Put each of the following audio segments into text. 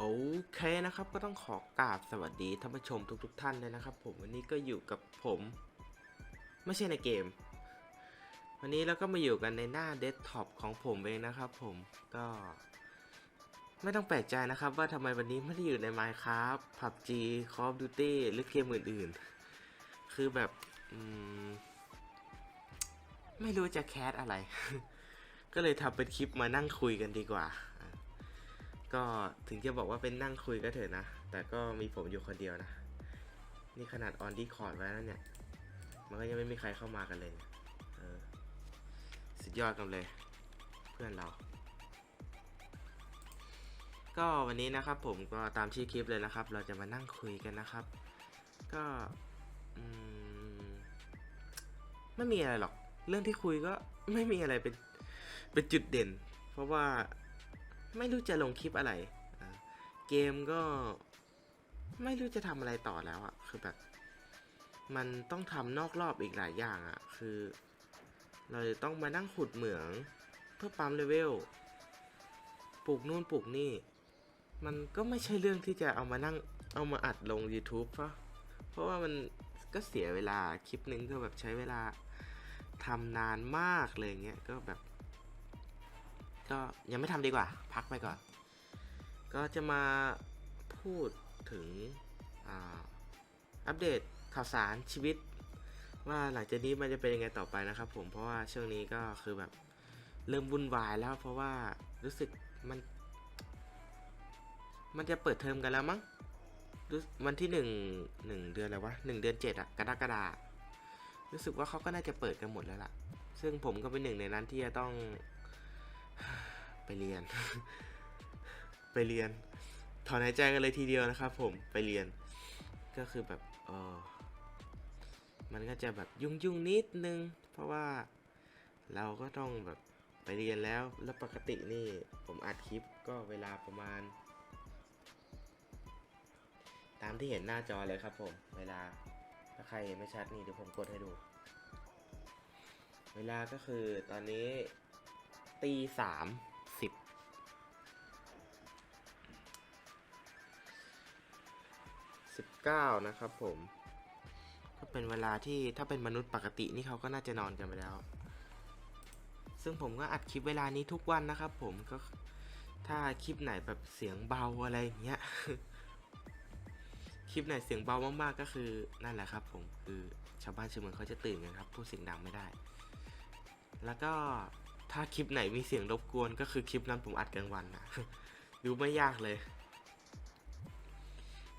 โอเคนะครับก็ต้องขอกราบสวัสดีท่านผู้ชมทุกๆทท่านเลยนะครับ ผมวันนี้ก็อยู่กับผม ไม่ใช่ในเกม วันนี้เราก็มาอยู่กันในหน้าเดสก์ท็อปของผมเองนะครับ ผมก็ ไม่ต้องแปลกใจนะครับ ว่าทำไมวันนี้ไม่ได้อยู่ใน Minecraft PUBG Call of Duty หรือเกมอื่นๆ คือแบบมไม่รู้จะแคสอะไร ก็เลยทำเป็นคลิปมานั่งคุยกันดีกว่า ก็ถึงจะบอกว่าเป็นนั่งคุยก็เถอะนะ แต่ก็มีผมอยู่คนเดียวนะ นี่ขนาดออนดีคอร์ดไว้แล้วเนี่ย มันก็ยังไม่มีใครเข้ามากันเลยเนี่ยเออสุดยอดกันเลย เพื่อนเรา ก็วันนี้นะครับผมก็ตามชื่อคลิปเลยนะครับ เราจะมานั่งคุยกันนะครับ ก็ไม่มีอะไรหรอก เรื่องที่คุยก็ไม่มีอะไรเป็นเป็นจุดเด่น เพราะว่า ไม่รู้จะลงคลิปอะไร เกมก็ไม่รู้จะทำอะไรต่อแล้วอะคือแบบ มันต้องทำนอกรอบอีกหลายอย่างอะคือ เราจะต้องมานั่งขุดเหมือง เพื่อปั๊มเลเวลปลูกนู่นปลูกนี่ มันก็ไม่ใช่เรื่องที่จะเอามานั่งเอามาอัดลง YouTube เพราะเพราะว่ามันก็เสียเวลาคลิปนึงก็แบบใช้เวลาทำนานมากเลยเงี้ยก็แบบ ก็ยังไม่ทำดีกว่า พักไปก่อน ก็จะมาพูดถึงอัปเดตข่าวสารชีวิต ว่าหลังจากนี้มันจะเป็นยังไงต่อไปนะครับผมเพราะว่าช่วงนี้ก็คือแบบเริ่มวุ่นวายแล้วเพราะว่ารู้สึกมัน มันจะเปิดเทอมกันแล้วมั้งรู้วันที่หนึ่งหนึ่งเดือนอะไรวะหนึ่งเดือนเจ็ดอะกรกฎารู้สึกว่าเขาก็น่าจะเปิดกันหมดแล้วล่ะ ซึ่งผมก็เป็นหนึ่งในนั้นที่จะต้อง ไปเรียน ไปเรียน ถอนหายใจกันเลยทีเดียวนะครับ ผมไปเรียน ก็คือแบบเออมันก็จะแบบยุ่งยุ่งๆนิดนึง เพราะว่าเราก็ต้องแบบไปเรียนแล้ว แล้วปกตินี่ผมอัดคลิปก็เวลาประมาณ ตามที่เห็นหน้าจอเลยครับผม เวลาถ้าใครเห็นไม่ชัดนี่เดี๋ยวผมกดให้ดู เวลาก็คือตอนนี้ ตีสามสิบสิบเก้านะครับผมก็เป็นเวลาที่ถ้าเป็นมนุษย์ปกตินี่เขาก็น่าจะนอนกันไปแล้ว ซึ่งผมก็อัดคลิปเวลานี้ทุกวันนะครับผมก็ถ้าคลิปไหนแบบเสียงเบาอะไรอย่างเงี้ย คลิปไหนเสียงเบามากๆก็คือนั่นแหละครับ ผมคือชาวบ้านชาวเมืองเขาจะตื่นกันครับพูดเสียงดังไม่ได้ แล้วก็ ถ้าคลิปไหนมีเสียงรบกวนก็คือคลิปนั้นผมอัดกลางวันนะดูไม่ยากเลย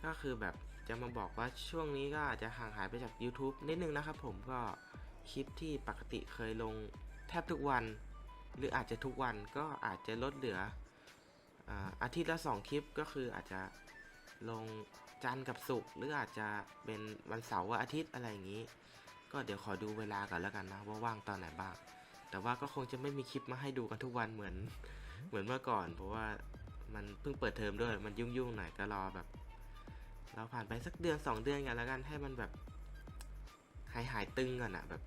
ก็คือแบบจะมาบอกว่าช่วงนี้ก็อาจจะห่างหายไปจาก YouTube นิดนึงนะครับผมก็คลิปที่ปกติเคยลงแทบทุกวัน หรืออาจจะทุกวันก็อาจจะลดเหลืออาทิตย์ละสองคลิปก็คืออาจจะลงจันทร์กับศุกร์หรืออาจจะเป็นวันเสาร์วันอาทิตย์อะไรอย่างนี้ ก็เดี๋ยวขอดูเวลาก่อนแล้วกันนะว่าว่างตอนไหนบ้าง แต่ว่าก็คงจะไม่มีคลิปมาให้ดูกันทุกวันเหมือนเหมือนเมื่อก่อน เพราะว่ามันเพิ่งเปิดเทอมด้วย มันยุ่งๆหน่อยก็รอแบบ เราผ่านไปสักเดือนสองเดือนกันแล้วกันให้มันแบบหายหายตึงก่อนอะแบบ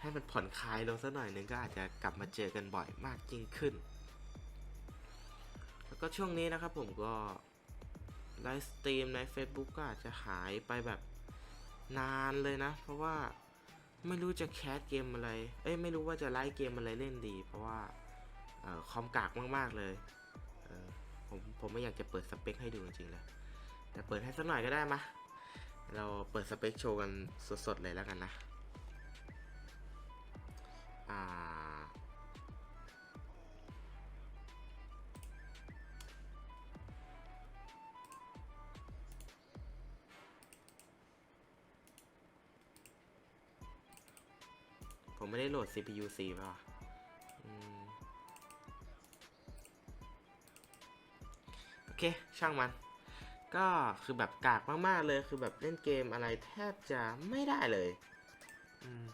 ให้มันผ่อนคลายลงสักหน่อยนึงก็อาจจะกลับมาเจอกันบ่อยมากยิ่งขึ้น แล้วก็ช่วงนี้นะครับผมก็ไลฟ์สตรีมใน Facebook ก็อาจจะหายไปแบบนานเลยนะ เพราะว่า ไม่รู้จะแคสเกมอะไร เอ้ยไม่รู้ว่าจะไลฟ์เกมอะไรเล่นดี เพราะว่าออคอมกากมากๆเลยเออผมผมไม่อยากจะเปิดสเปคให้ดูจริงๆเลยแต่เปิดให้สักหน่อยก็ได้มะเราเปิดสเปคโชว์กันสดๆเลยแล้วกันนะ อ่า ผมไม่ได้โหลด CPU C ป่ะอืมโอเค ช่างมัน ก็คือแบบกากมากๆเลย คือแบบเล่นเกมอะไรแทบจะไม่ได้เลยอืม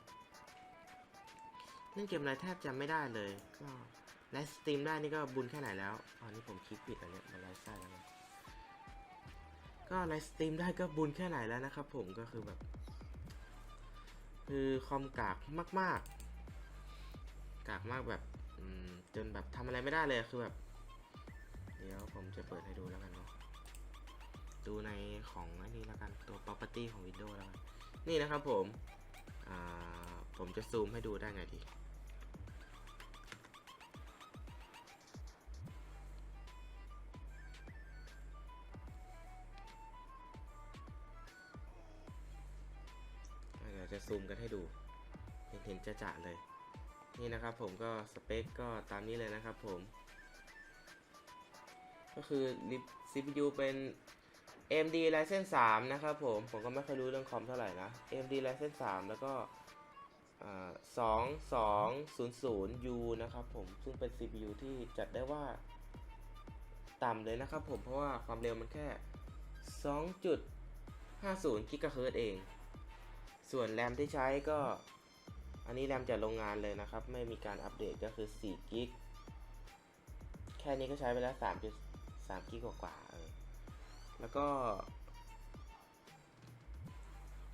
เล่นเกมอะไรแทบจะไม่ได้เลยก็ไลฟ์สตรีมได้นี่ก็บุญแค่ไหนแล้วอ๋อนี่ผมคลิกผิดอันเนี้ยมาไลฟ์ได้แล้วไงก็ไลฟ์สตรีมได้ก็บุญแค่ไหนแล้วนะครับผมก็คือแบบ คือคอมกากมาก ๆ กากมากแบบจนแบบทำอะไรไม่ได้เลยคือแบบ เดี๋ยวผมจะเปิดให้ดูแล้วกันเนาะดูในของอันนี้แล้วกันตัว property ของ Windows แล้วกันนี่นะครับผมผมจะซูมให้ดูได้ไงดี ซูมกันให้ดู เห็นเห็นจะจะๆเลย นี่นะครับผมก็สเปคก็ตามนี้เลยนะครับผม ก็คือ CPU เป็น AMD Ryzen 3 นะครับผม ผมก็ไม่ค่อยรู้เรื่องคอมเท่าไหร่นะ AMD Ryzen 3 แล้วก็สองสองศูนย์ศูนย์ U นะครับผม ซึ่งเป็น CPU ที่จัดได้ว่าต่ำเลยนะครับผม เพราะว่าความเร็วมันแค่ 2.50 GHz เอง ส่วนแรมที่ใช้ก็ อันนี้แรมจากโรงงานเลยนะครับ ไม่มีการอัปเดตก็คือ4กิกแค่นี้ก็ใช้ไปแล้ว3.3กิกกว่าๆเออแล้วก็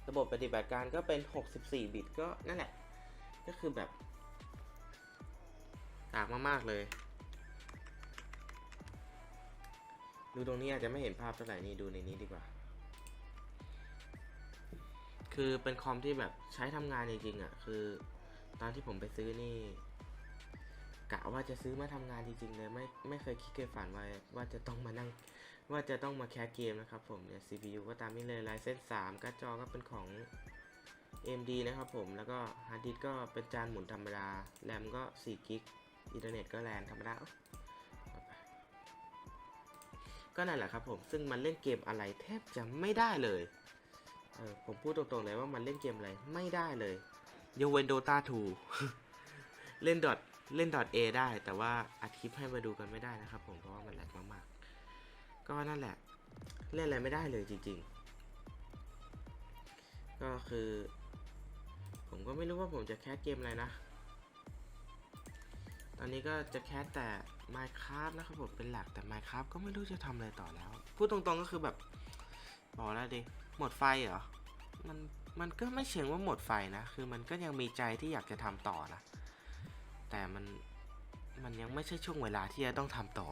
ระบบปฏิบัติการก็เป็น 64 บิตก็นั่นแหละ ก็คือแบบต่างมาก ๆ เลย ดูตรงนี้อาจจะไม่เห็นภาพเท่าไหร่นี่ดูในนี้ดีกว่า คือเป็นคอมที่แบบใช้ทำงานจริงๆอะ คือ ตอนที่ผมไปซื้อนี่กะว่าจะซื้อมาทำงานจริงๆเลยไม่ไม่เคยคิดเคยฝันไว้ว่าจะต้องมานั่ง ว่าจะต้องมาแคสเกมนะครับผมเนี่ย CPU ก็ตามนี้เลย Ryzen 3การ์ดจอก็เป็นของ AMD นะครับผมแล้วก็ฮาร์ดดิสก์ก็เป็นจานหมุนธรรมดาแรมก็4กิกอินเทอร์เน็ตก็แรงธรรมดาก็นั่นแหละครับผม ซึ่งมันเล่นเกมอะไรแทบจะไม่ได้เลย เออผมพูดตรงๆเลยว่ามันเล่นเกมอะไรไม่ได้เลยยกเว้น Dota 2เล่นดอทเล่นดอท A ได้ แต่ว่าอัดคลิปให้มาดูกันไม่ได้นะครับ ผมเพราะว่ามันแหลกมากๆ ก็นั่นแหละ เล่นอะไรไม่ได้เลยจริง ๆ ก็คือ ผมก็ไม่รู้ว่าผมจะแคสเกมอะไรนะ ตอนนี้ก็จะแคสแต่ Minecraft นะครับผมเป็นหลักแต่ Minecraft ก็ไม่รู้จะทำอะไรต่อแล้ว พูดตรงๆก็คือแบบบอกแล้วดิ หมดไฟเหรอ มันมันก็ไม่เชิงว่าหมดไฟนะ คือมันก็ยังมีใจที่อยากจะทำต่อนะ แต่มันมันยังไม่ใช่ช่วงเวลาที่จะต้องทำต่อ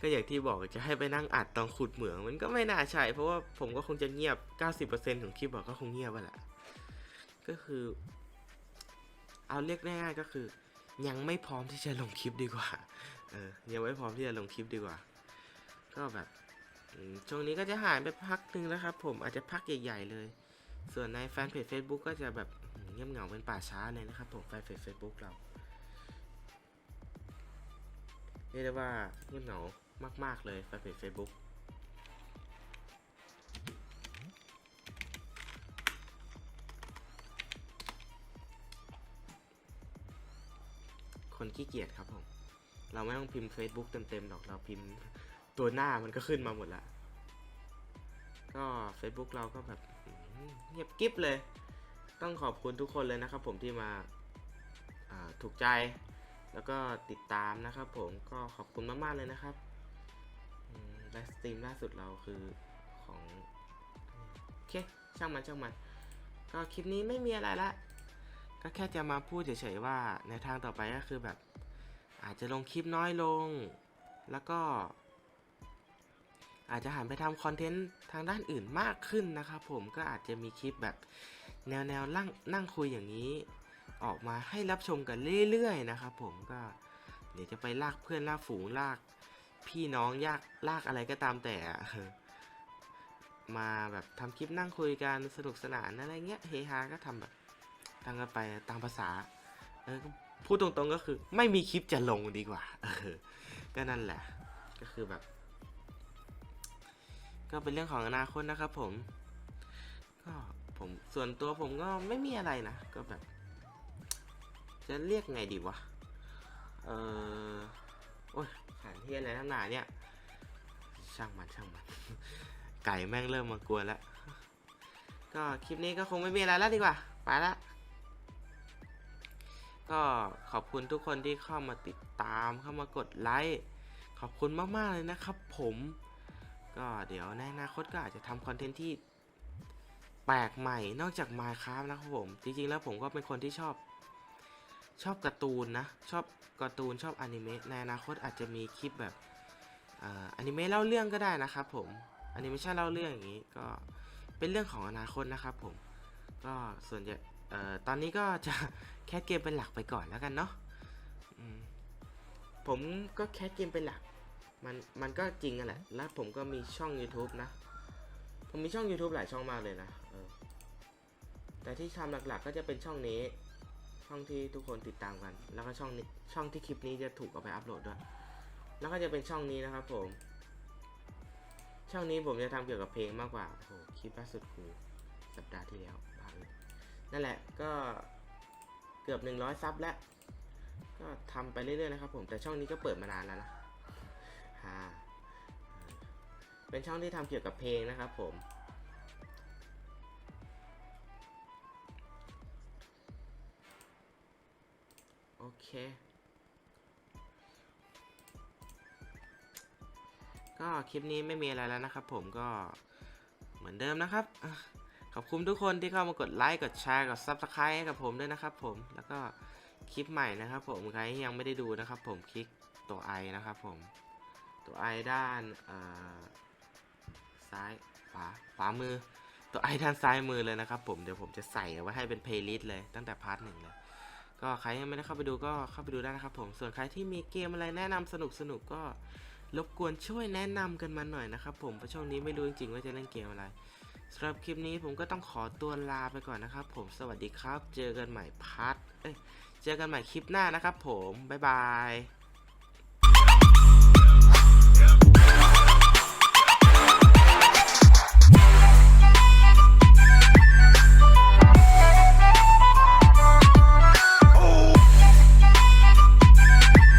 ก็อย่างที่บอกจะให้ไปนั่งอัดตอนขุดเหมือง มันก็ไม่น่าใช่ เพราะว่าผมก็คงจะเงียบ 90%ของคลิปบอกก็คงเงียบไปแหละ ก็คือ เอาเรียกง่ายๆก็คือ ยังไม่พร้อมที่จะลงคลิปดีกว่า เออ ยังไม่พร้อมที่จะลงคลิปดีกว่า ก็แบบ ช่วงนี้ก็จะหายไปพักหนึ่งนะครับ ผมอาจจะพักใหญ่ๆเลย ส่วนในแฟนเพจ Facebook ก็จะแบบเงียบเหงาเป็นป่าช้าเลยนะครับ ผมแฟนเพจ Facebook เราเรียกได้ว่าเงียบเหงามากๆเลยแฟนเพจ Facebook คนขี้เกียจครับผม เราไม่ต้องพิมพ์ Facebook เต็มๆหรอก เราพิมพ์ ตัวหน้ามันก็ขึ้นมาหมดละ ก็ Facebook เราก็แบบเงียบกิ๊บเลย ต้องขอบคุณทุกคนเลยนะครับผมที่มาาถูกใจ แล้วก็ติดตามนะครับผมก็ขอบคุณมาก ๆ เลยนะครับไลฟ์สตรีมล่าสุดเราคือของโอเคช่างมันช่างมัน ก็คลิปนี้ไม่มีอะไรละ ก็แค่จะมาพูดเฉยๆว่าในทางต่อไปก็คือแบบ อาจจะลงคลิปน้อยลง แล้วก็ อาจจะหันไปทำคอนเทนต์ทางด้านอื่นมากขึ้นนะครับผมก็อาจจะมีคลิปแบบแนวแนวนั่งนั่งคุยอย่างนี้ ออกมาให้รับชมกันเรื่อยๆนะครับผมก็เดี๋ยวจะไปลากเพื่อนลากฝูงลาก พี่น้องยากลากอะไรก็ตามแต่มาแบบทำคลิปนั่งคุยกันสนุกสนานอะไรเงี้ยเฮฮาก็ทำแบบทำกันไปตามภาษาเออพูดตรงๆก็คือ ไม่มีคลิปจะลงดีกว่าเออก็นั่นแหละ ก็คือแบบ ก็เป็นเรื่องของอนาคตนะครับผม ก็ผมส่วนตัวผมก็ไม่มีอะไรนะ ก็แบบ จะเรียกไงดีวะ เออโอ้ยขันเทียนอะไรทั้งหนาเนี่ย ช่างมันช่างมัน ไก่แม่งเริ่มมากวนแล้ว ก็คลิปนี้ก็คงไม่มีอะไรแล้วดีกว่า ไปละ ก็ขอบคุณทุกคนที่เข้ามาติดตามเข้ามากดไลค์ ขอบคุณมาก ๆ เลยนะครับผม ก็เดี๋ยวในอนาคตก็อาจจะทำคอนเทนต์ที่แปลกใหม่นอกจาก Minecraft นะครับผม จริงๆแล้วผมก็เป็นคนที่ชอบชอบการ์ตูนนะ ชอบการ์ตูนชอบอนิเมะในอนาคตอาจจะมีคลิปแบบออนิเมะเล่าเรื่องก็ได้นะครับผมอนิเมชันเล่าเรื่องอย่างนี้ก็เป็นเรื่องของอนาคตนะครับผมก็ส่วนใหญ่ตอนนี้ก็จะแคสเกมเป็นหลักไปก่อนแล้วกันเนาะผมก็แคสเกมเป็นหลัก มันมันก็จริงอะแหละ แล้วผมก็มีช่อง YouTube นะ ผมมีช่อง YouTube หลายช่องมากเลยนะเออแต่ที่ทำหลักๆ ก็จะเป็นช่องนี้ ช่องที่ทุกคนติดตามกัน แล้วก็ช่องนี้ช่องที่คลิปนี้จะถูกเอาไปอัปโหลดด้วย แล้วก็จะเป็นช่องนี้นะครับผม ช่องนี้ผมจะทำเกี่ยวกับเพลงมากกว่าโอ้โหคลิปล่าสุดคือสัปดาห์ที่แล้วบ้าเลยนั่นแหละก็เกือบ 100 ซับแล้ว ก็ทำไปเรื่อยๆนะครับผม แต่ช่องนี้ก็เปิดมานานแล้วนะาเป็นช่องที่ทำเกี่ยวกับเพลงนะครับผมโอเค ก็คลิปนี้ไม่มีอะไรแล้วนะครับผมก็เหมือนเดิมนะครับ ขอบคุณทุกคนที่เข้ามากดไลค์ กดแชร์ กด Subscribe ให้กับผมด้วยนะครับผม แล้วก็คลิปใหม่นะครับผม ใครยังไม่ได้ดูนะครับผม คลิกตัว i นะครับผม ตัว i ด้านซ้ายขวาขวามือ ตัว i ด้านซ้ายมือเลยนะครับผมเดี๋ยวผมจะใส่ไว้ให้เป็นเพลย์ลิสต์เลยตั้งแต่พาร์ทหนึ่งเลยก็ใครยังไม่ได้เข้าไปดูก็เข้าไปดูได้นะครับผมส่วนใครที่มีเกมอะไรแนะนำสนุกสนุกก็รบกวนช่วยแนะนำกันมาหน่อยนะครับผมเพราะช่วงนี้ไม่รู้จริงๆว่าจะเล่นเกมอะไรสำหรับคลิปนี้ผมก็ต้องขอตัวลาไปก่อนนะครับ ผมสวัสดีครับ เจอกันใหม่พาร์ทเอ้ยเจอกันใหม่คลิปหน้านะครับผมบ๊ายบาย